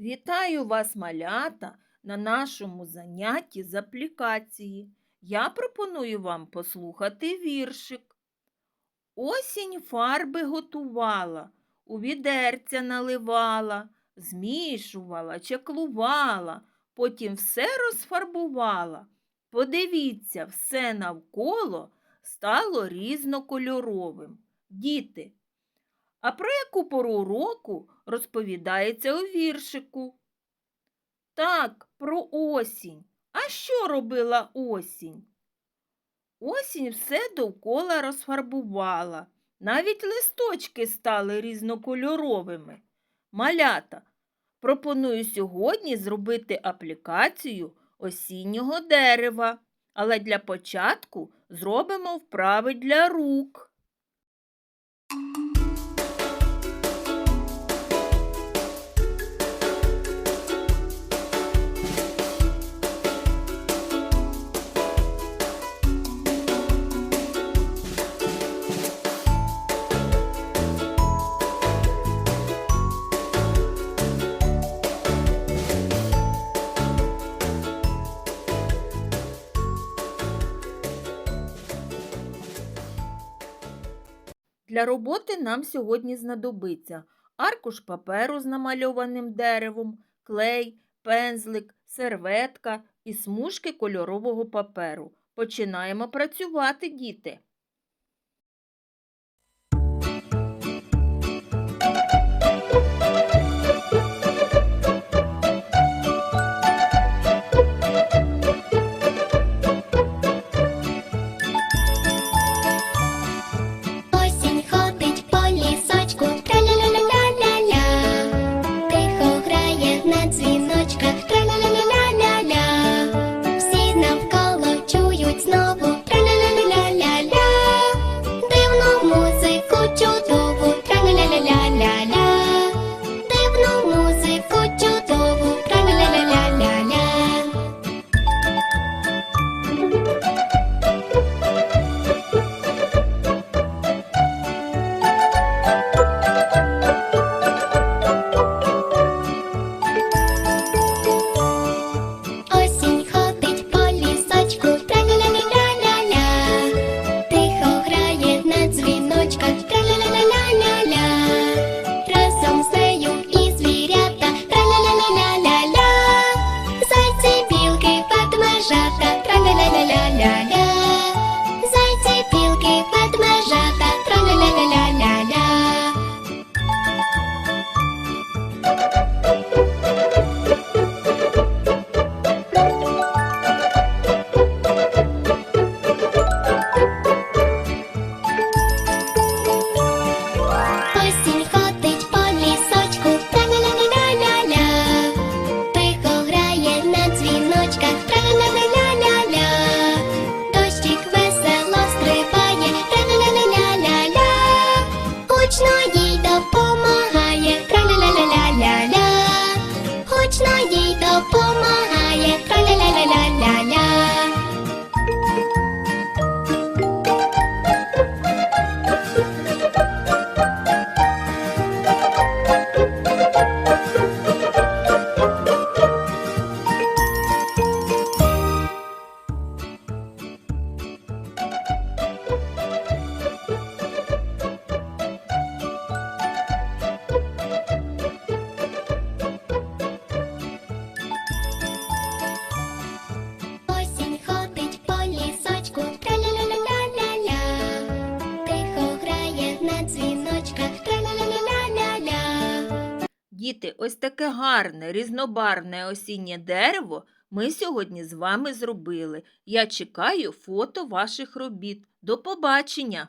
Вітаю вас, малята, на нашому занятті з аплікації. Я пропоную вам послухати віршик. Осінь фарби готувала, у відерця наливала, змішувала, чеклувала, потім все розфарбувала. Подивіться, все навколо стало різнокольоровим. Діти, а про яку пору року розповідається у віршику? Так, про осінь. А що робила осінь? Осінь все довкола розфарбувала. Навіть листочки стали різнокольоровими. Малята, пропоную сьогодні зробити аплікацію осіннього дерева, але для початку зробимо вправи для рук. Для роботи нам сьогодні знадобиться аркуш паперу з намальованим деревом, клей, пензлик, серветка і смужки кольорового паперу. Починаємо працювати, діти. Діти, ось таке гарне, різнобарне осіннє дерево ми сьогодні з вами зробили. Я чекаю фото ваших робіт. До побачення!